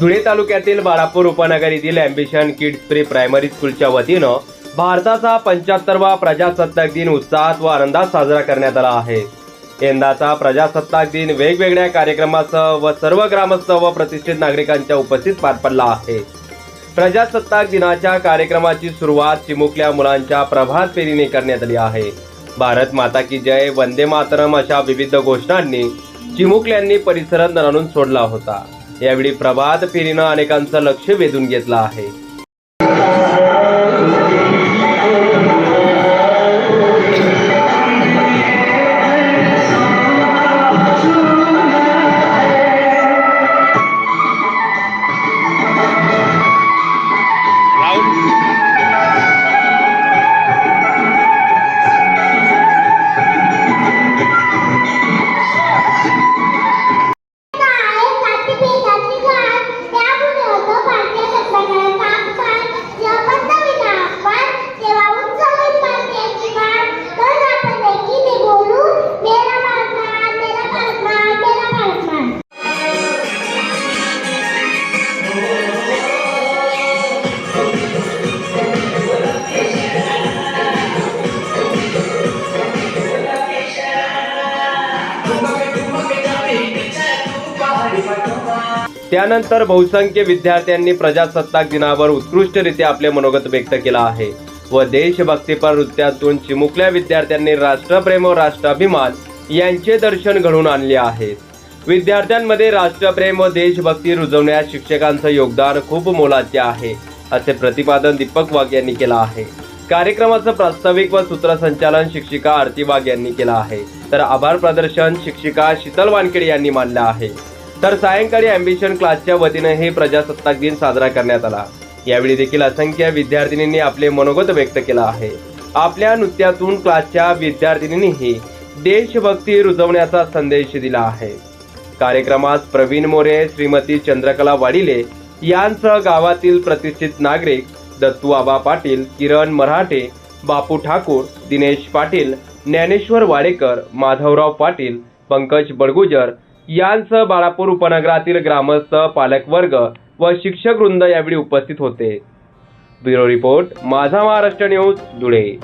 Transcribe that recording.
धुळे तालुक्यातील बाळापूर उपनगर येथील अँबिशन किड्स प्री प्रायमरी स्कूलच्या वतीनं भारताचा पंच्याहत्तरवा प्रजासत्ताक दिन उत्साहात व आनंदात साजरा करण्यात आला आहे. यंदाचा प्रजासत्ताक दिन वेगवेगळ्या कार्यक्रमासह व सर्व ग्रामस्थ व प्रतिष्ठित नागरिकांच्या उपस्थित पार पडला आहे. प्रजासत्ताक दिनाच्या कार्यक्रमाची सुरुवात चिमुकल्या मुलांच्या प्रभात फेरीने करण्यात आली आहे. भारत माता की जय वंदे मातरम अशा विविध घोषणांनी चिमुकल्यांनी परिसरात रणून सोडला होता. यावेळी प्रभात फेरीनं अनेकांचं लक्ष वेधून घेतलं आहे. त्यानंतर बहुसंख्य विद्यार्थ्यांनी प्रजासत्ताक दिनावर उत्कृष्टरित्या आपले मनोगत व्यक्त केलं आहे. व देशभक्तीपर नृत्यातून चिमुकल्या विद्यार्थ्यांनी राष्ट्रप्रेम व राष्ट्राभिमान यांचे दर्शन घडवून आणले आहे. विद्यार्थ्यांमध्ये राष्ट्रप्रेम व देशभक्ती रुजवण्यात शिक्षकांचं योगदान खूप मोलाचे आहे असे प्रतिपादन दीपक वाघ यांनी केलं आहे. कार्यक्रमाचं प्रास्ताविक व सूत्रसंचालन शिक्षिका आरती वाघ यांनी केलं आहे. तर आभार प्रदर्शन शिक्षिका शीतल वानखेडे यांनी मानलं आहे. तर सायंकाळी अँबिशन क्लासच्या वतीने हे प्रजासत्ताक दिन साजरा करण्यात आला. यावेळी देखील असंख्य विद्यार्थिनींनी आपले मनोगत व्यक्त केलं आहे. आपल्या नृत्यातून क्लासच्या विद्यार्थिनींनीही देशभक्ती रुजवण्याचा संदेश दिला आहे. कार्यक्रमात प्रवीण मोरे श्रीमती चंद्रकला वाडिले यांसह गावातील प्रतिष्ठित नागरिक दत्तू आबा पाटील किरण मराठे बापू ठाकूर दिनेश पाटील ज्ञानेश्वर वाडेकर माधवराव पाटील पंकज बडगुजर यांसह बाळापूर उपनगरातील ग्रामस्थ पालकवर्ग व शिक्षक वृंद यावेळी उपस्थित होते. ब्युरो रिपोर्ट माझा महाराष्ट्र न्यूज धुळे.